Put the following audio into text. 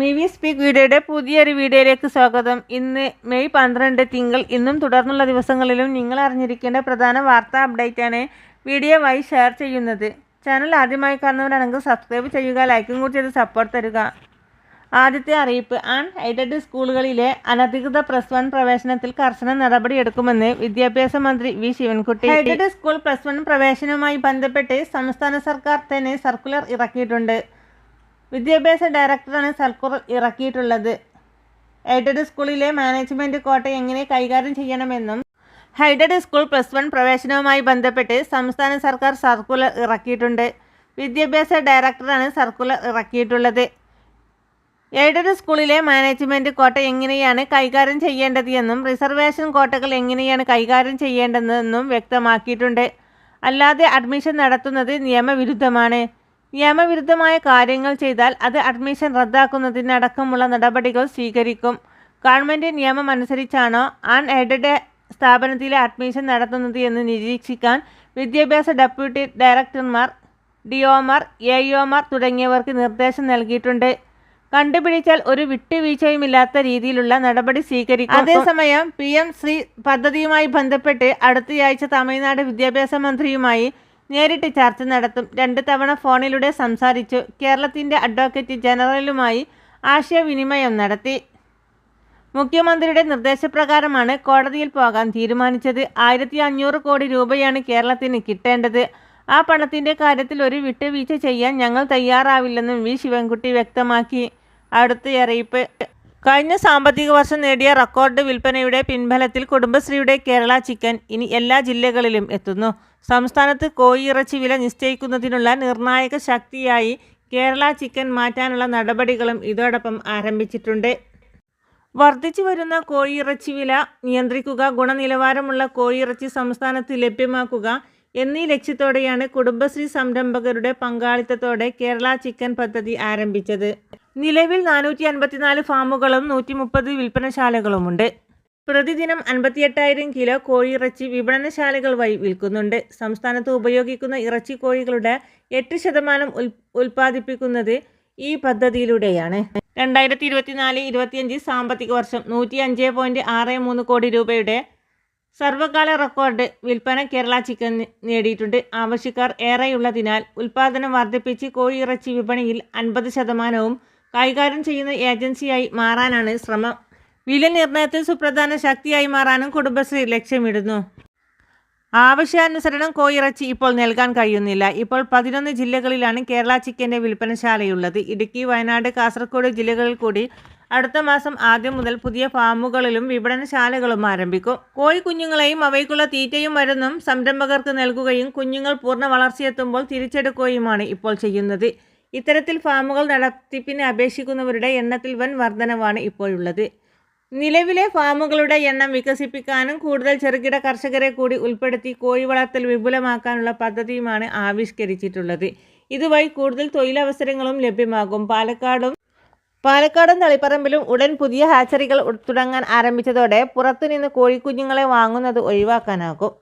Mivi speak വീഡിയോയുടെ പുതിയൊരു വീഡിയോയിലേക്ക് സ്വാഗതം. ഇന്ന് മെയ് പന്ത്രണ്ട് തിങ്കൾ. ഇന്നും തുടർന്നുള്ള ദിവസങ്ങളിലും നിങ്ങൾ അറിഞ്ഞിരിക്കേണ്ട പ്രധാന വാർത്താ അപ്ഡേറ്റാണ് വീഡിയോ വഴി ഷെയർ ചെയ്യുന്നത്. ചാനൽ ആദ്യമായി കാണുന്നവരാണെങ്കിൽ സബ്സ്ക്രൈബ് ചെയ്യുക ലൈക്കും കൂടി ചെയ്ത് സപ്പോർട്ട് തരിക. ആദ്യത്തെ അറിയിപ്പ്. ആൺ എയ്ഡഡ് സ്കൂളുകളിലെ അനധികൃത പ്ലസ് വൺ പ്രവേശനത്തിൽ കർശന നടപടിയെടുക്കുമെന്ന് വിദ്യാഭ്യാസ മന്ത്രി V Sivankutty. Aided school plus one പ്രവേശനവുമായി ബന്ധപ്പെട്ട് സംസ്ഥാന സർക്കാർ തന്നെ സർക്കുലർ ഇറക്കിയിട്ടുണ്ട്. വിദ്യാഭ്യാസ ഡയറക്ടറാണ് സർക്കുലർ ഇറക്കിയിട്ടുള്ളത്. എയ്ഡഡ് സ്കൂളിലെ മാനേജ്മെന്റ് കോട്ട എങ്ങനെ കൈകാര്യം ചെയ്യണമെന്നും ഹൈഡഡ് സ്കൂൾ പ്ലസ് വൺ പ്രവേശനവുമായി ബന്ധപ്പെട്ട് സംസ്ഥാന സർക്കാർ സർക്കുലർ ഇറക്കിയിട്ടുണ്ട്. വിദ്യാഭ്യാസ ഡയറക്ടറാണ് സർക്കുലർ ഇറക്കിയിട്ടുള്ളത്. എയ്ഡഡ് സ്കൂളിലെ മാനേജ്മെന്റ് കോട്ട എങ്ങനെയാണ് കൈകാര്യം ചെയ്യേണ്ടത് എന്നും റിസർവേഷൻ കോട്ടകൾ എങ്ങനെയാണ് കൈകാര്യം ചെയ്യേണ്ടതെന്നും വ്യക്തമാക്കിയിട്ടുണ്ട്. അല്ലാതെ അഡ്മിഷൻ നടത്തുന്നത് നിയമവിരുദ്ധമാണ്. നിയമവിരുദ്ധമായ കാര്യങ്ങൾ ചെയ്താൽ അത് അഡ്മിഷൻ റദ്ദാക്കുന്നതിനടക്കമുള്ള നടപടികൾ സ്വീകരിക്കും. ഗവൺമെന്റ് നിയമം അനുസരിച്ചാണോ അൺ എയ്ഡഡ് സ്ഥാപനത്തിലെ അഡ്മിഷൻ നടത്തുന്നത് എന്ന് നിരീക്ഷിക്കാൻ വിദ്യാഭ്യാസ ഡെപ്യൂട്ടി ഡയറക്ടർമാർ ഡിഒമാർ എഇഒമാർ തുടങ്ങിയവർക്ക് നിർദ്ദേശം നൽകിയിട്ടുണ്ട്. കണ്ടുപിടിച്ചാൽ ഒരു വിട്ടുവീഴ്ചയുമില്ലാത്ത രീതിയിലുള്ള നടപടി സ്വീകരിക്കും. അതേസമയം പി എം ശ്രീ പദ്ധതിയുമായി ബന്ധപ്പെട്ട് അടുത്തയാഴ്ച തമിഴ്നാട് വിദ്യാഭ്യാസ മന്ത്രിയുമായി നേരിട്ട് ചർച്ച നടത്തും. രണ്ട് തവണ ഫോണിലൂടെ സംസാരിച്ചു. കേരളത്തിന്റെ അഡ്വക്കേറ്റ് ജനറലുമായി ആശയവിനിമയം നടത്തി. മുഖ്യമന്ത്രിയുടെ നിർദ്ദേശപ്രകാരമാണ് കോടതിയിൽ പോകാൻ തീരുമാനിച്ചത്. ആയിരത്തി അഞ്ഞൂറ് കോടി രൂപയാണ് കേരളത്തിന് കിട്ടേണ്ടത്. ആ പണത്തിന്റെ കാര്യത്തിൽ ഒരു വിട്ടുവീഴ്ച ചെയ്യാൻ ഞങ്ങൾ തയ്യാറാവില്ലെന്നും വി. ശിവൻകുട്ടി വ്യക്തമാക്കി. അടുത്ത അറിയിപ്പ്. കഴിഞ്ഞ സാമ്പത്തിക വർഷം നേടിയ റെക്കോർഡ് വിൽപ്പനയുടെ പിൻബലത്തിൽ കുടുംബശ്രീയുടെ കേരള ചിക്കൻ ഇനി എല്ലാ ജില്ലകളിലും എത്തുന്നു. സംസ്ഥാനത്ത് കോഴിയിറച്ചി വില നിശ്ചയിക്കുന്നതിനുള്ള നിർണായക ശക്തിയായി കേരള ചിക്കൻ മാറ്റാനുള്ള നടപടികളും ഇതോടൊപ്പം ആരംഭിച്ചിട്ടുണ്ട്. വർദ്ധിച്ചു വരുന്ന കോഴിയിറച്ചി വില നിയന്ത്രിക്കുക ഗുണനിലവാരമുള്ള കോഴിയിറച്ചി സംസ്ഥാനത്ത് ലഭ്യമാക്കുക എന്നീ ലക്ഷ്യത്തോടെയാണ് കുടുംബശ്രീ സംരംഭകരുടെ പങ്കാളിത്തത്തോടെ കേരള ചിക്കൻ പദ്ധതി ആരംഭിച്ചത്. നിലവിൽ നാനൂറ്റി അൻപത്തിനാല് ഫാമുകളും നൂറ്റി മുപ്പത് വിൽപ്പനശാലകളുമുണ്ട്. പ്രതിദിനം അൻപത്തിയെട്ടായിരം കിലോ കോഴിയിറച്ചി വിപണനശാലകൾ വഴി വിൽക്കുന്നുണ്ട്. സംസ്ഥാനത്ത് ഉപയോഗിക്കുന്ന ഇറച്ചി കോഴികളുടെ എട്ട് ശതമാനം ഉൽ ഉൽപ്പാദിപ്പിക്കുന്നത് ഈ പദ്ധതിയിലൂടെയാണ്. രണ്ടായിരത്തി ഇരുപത്തിനാല് ഇരുപത്തിയഞ്ച് സാമ്പത്തിക വർഷം നൂറ്റി അഞ്ച് പോയിന്റ് ആറ് മൂന്ന് കോടി രൂപയുടെ സർവകാല റെക്കോർഡ് വിൽപ്പന കേരള ചിക്കൻ നേടിയിട്ടുണ്ട്. ആവശ്യക്കാർ ഏറെയുള്ളതിനാൽ ഉൽപ്പാദനം വർദ്ധിപ്പിച്ച് കോഴിയിറച്ചി വിപണിയിൽ അൻപത് ശതമാനവും കൈകാര്യം ചെയ്യുന്ന ഏജൻസിയായി മാറാനാണ് ശ്രമം. വില നിർണയത്തിൽ സുപ്രധാന ശക്തിയായി മാറാനും കുടുംബശ്രീ ലക്ഷ്യമിടുന്നു. ആവശ്യാനുസരണം കോയിറച്ചി ഇപ്പോൾ നൽകാൻ കഴിയുന്നില്ല. ഇപ്പോൾ പതിനൊന്ന് ജില്ലകളിലാണ് കേരള ചിക്കന്റെ വിൽപ്പനശാലയുള്ളത്. ഇടുക്കി വയനാട് കാസർഗോഡ് ജില്ലകളിൽ കൂടി അടുത്ത മാസം ആദ്യം മുതൽ പുതിയ ഫാമുകളിലും വിപണനശാലകളും ആരംഭിക്കും. കോഴി കുഞ്ഞുങ്ങളെയും അവയ്ക്കുള്ള തീറ്റയും മരുന്നും സംരംഭകർക്ക് നൽകുകയും കുഞ്ഞുങ്ങൾ പൂർണ വളർച്ചയെത്തുമ്പോൾ തിരിച്ചെടുക്കുകയുമാണ് ഇപ്പോൾ ചെയ്യുന്നത്. ഇത്തരത്തിൽ ഫാമുകൾ നടത്തിപ്പിന് അപേക്ഷിക്കുന്നവരുടെ എണ്ണത്തിൽ വൻ വർധനവാണ് ഇപ്പോഴുള്ളത്. നിലവിലെ ഫാമുകളുടെ എണ്ണം വികസിപ്പിക്കാനും കൂടുതൽ ചെറുകിട കർഷകരെ കൂടി ഉൾപ്പെടുത്തി കോഴി വളർത്തൽ വിപുലമാക്കാനുള്ള പദ്ധതിയുമാണ് ആവിഷ്കരിച്ചിട്ടുള്ളത്. ഇതുവഴി കൂടുതൽ തൊഴിലവസരങ്ങളും ലഭ്യമാകും. പാലക്കാടും പാലക്കാടും തളിപ്പറമ്പിലും ഉടൻ പുതിയ ഹാച്ചറികൾ തുടങ്ങാൻ ആരംഭിച്ചതോടെ പുറത്തുനിന്ന് കോഴിക്കുഞ്ഞുങ്ങളെ വാങ്ങുന്നത് ഒഴിവാക്കാനാകും.